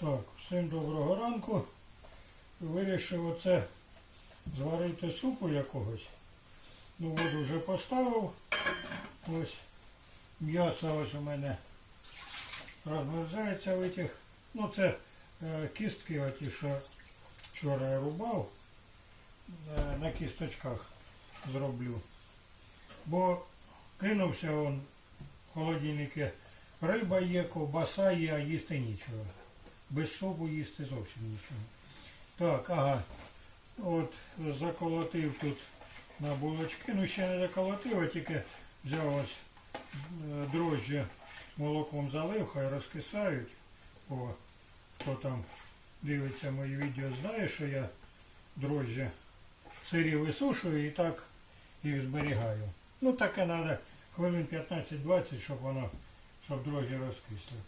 Так, всім доброго ранку. Вирішив оце зварити супу якогось. Ну, воду вже поставив. Ось м'ясо ось у мене розмерзається в этих. Ну це е, кістки оті, що вчора я рубав. Е, на кісточках зроблю. Бо кинувся он в холодильнику. Риба є, ковбаса є, а їсти нічого. Без супу їсти зовсім нічого. Так, ага. От заколотив тут на булочки. Ну ще не заколотив, а тільки взяв ось е, дрожжі молоком залив, хай розкисають. О, хто там дивиться мої відео, знає, що я дрожжі сирі висушую і так їх зберігаю. Ну таке треба хвилин 15-20, щоб воно, щоб дрожжі розкисли.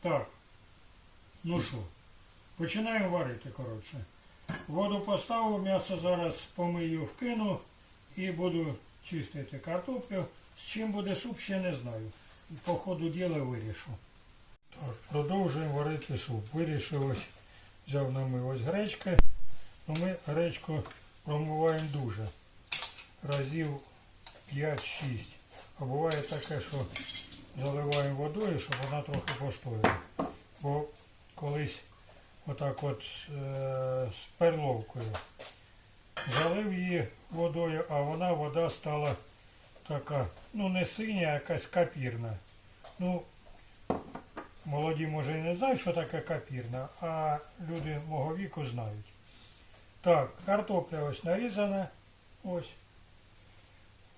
Так. Ну що, починаємо варити, коротше. Воду поставив, м'ясо зараз помию, вкину і буду чистити картоплю. З чим буде суп, ще не знаю. По ходу діла вирішу. Так, продовжуємо варити суп. Вирішив ось, взяв намив ось гречки. Ну, ми гречку промиваємо дуже. Разів 5-6. А буває таке, що заливаємо водою, щоб вона трохи постояла. Бо колись отак от е, з перловкою залив її водою, а вона вода стала така, ну не синя, а якась капірна. Ну, молоді може і не знають, що таке капірна, а люди мого віку знають. Так, картопля ось нарізана, ось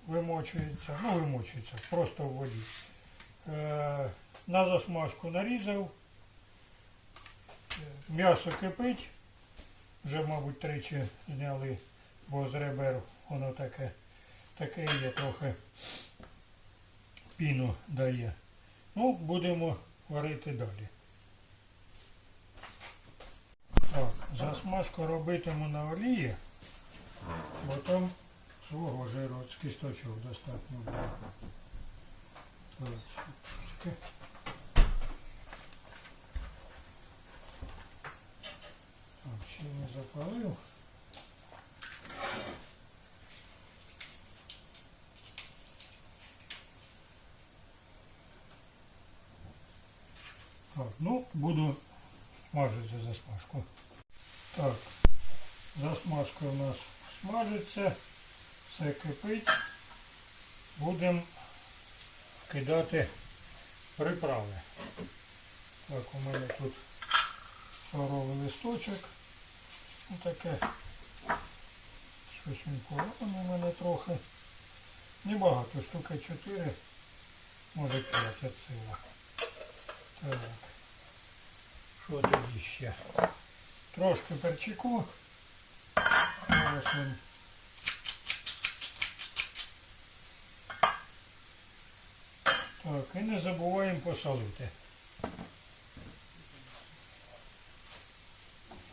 вимочується, ну вимочується, просто в воді. Е, на засмажку нарізав. М'ясо кипить. Вже, мабуть, тричі зняли, бо з ребер воно таке, таке є, трохи піну дає. Ну, будемо варити далі. Так, засмажку робитиму на олії, бо там свого жиру з кісточок достатньо буде. Так, чекай. Так, ще не запалив. Так, ну, буду смажити засмажку. Так, засмажка у нас смажиться, все кипить. Будемо кидати приправи. Так, у мене тут лавровий листочок. Ну таке. Щось він порвано у мене трохи. Небагато, штука 4, може 5 от. Так. Що тоді ще? Трошки перчику. Зараз він. Так, і не забуваємо посолити.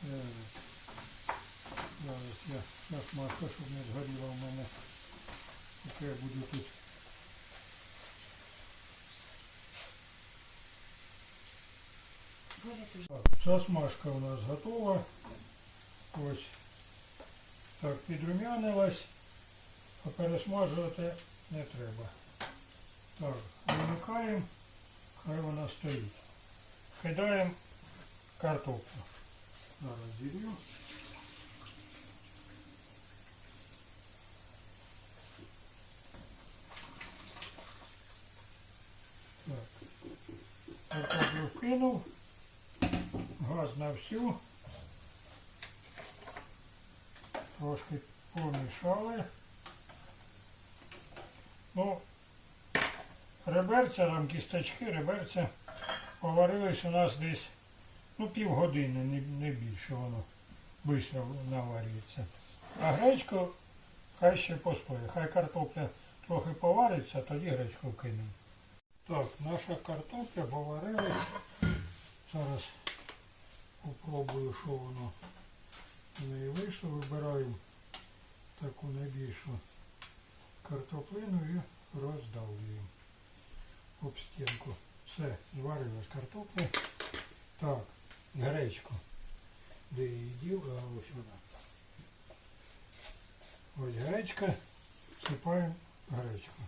Так. Я насмажку, щоб не згоріло в мене. Поки я буду тут. Так, засмажка у нас готова. Ось так підрумянилась, а пересмажувати не треба. Так, вимикаємо, хай вона стоїть. Кидаємо картоплю. Зараз зірю. Так. Картоплю вкинув. Газ на всю. Трошки помішали. Ну, реберця, там кісточки, реберця поварились у нас десь ну, півгодини, не, не більше воно швидко наварюється. А гречку хай ще постоїть. Хай картопля трохи повариться, тоді гречку кинемо. Так, наша картопля поварилась. Зараз попробую, що воно в неї вийшло. Вибираємо таку найбільшу картоплину і роздавлюємо об стінку. Все, зварилась картопля. Так, гречку. Де її дів, а ось вона. Ось гречка, всипаємо гречку.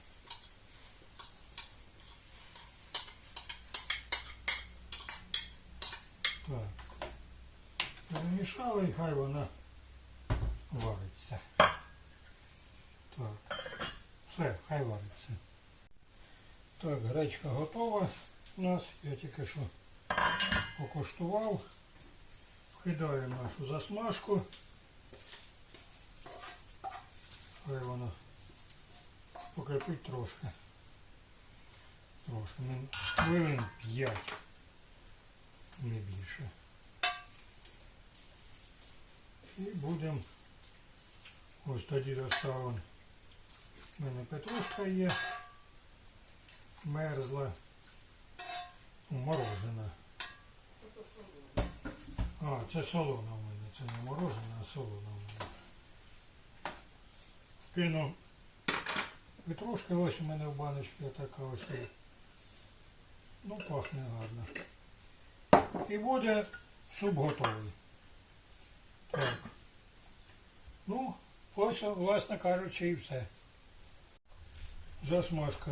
Так. Перемішали і хай вона вариться. Так. Все, хай вариться. Так, гречка готова у нас. Я тільки що покуштував. Вкидаю нашу засмажку. Хай вона покипить трошки. Трошки. Хвилин 5. Не більше. І будемо. Ось тоді доставимо. У мене петрушка є. Мерзла. Морожена. А, це солона в мене. Це не морожена, а солона в мене. Кину петрушки, ось у мене в баночці така ось. Ну, пахне гарно. І буде суп готовий. Так. Ну, ось, власне кажучи, і все. Засмажка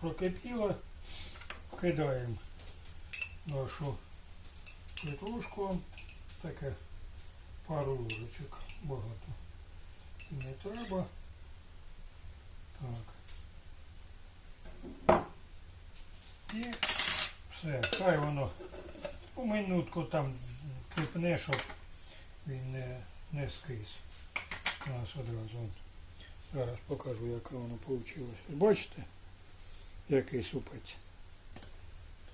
прокипіла. Кидаємо нашу петрушку. Таке пару ложечок. Багато. І не треба. Так. І все. Хай воно у минутку там кипне, щоб він не, не скис. У нас одразу. Зараз покажу, яке воно вийшло. Бачите, який супець.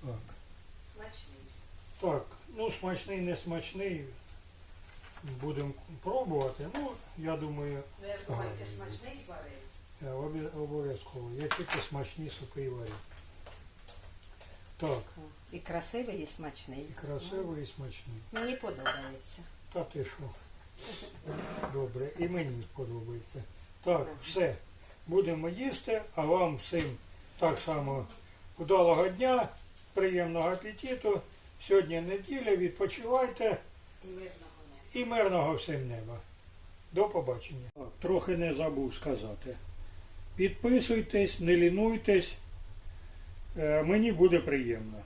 Так. Смачний. Так, ну смачний, не смачний. Будемо пробувати. Ну, я думаю, Ну, ж думаю, смачний зварив. я обов'язково. Я тільки смачні супи і варю. Так, І красивий, і смачний. і красивий, і смачний. Мені подобається. Та ти що? Добре, і мені подобається. Так, все. Будемо їсти, а вам всім так само вдалого дня, приємного апетиту. Сьогодні неділя, відпочивайте І мирного неба. і мирного всім неба. До побачення. Трохи не забув сказати. Підписуйтесь, не лінуйтесь. Е, Мені буде приємно.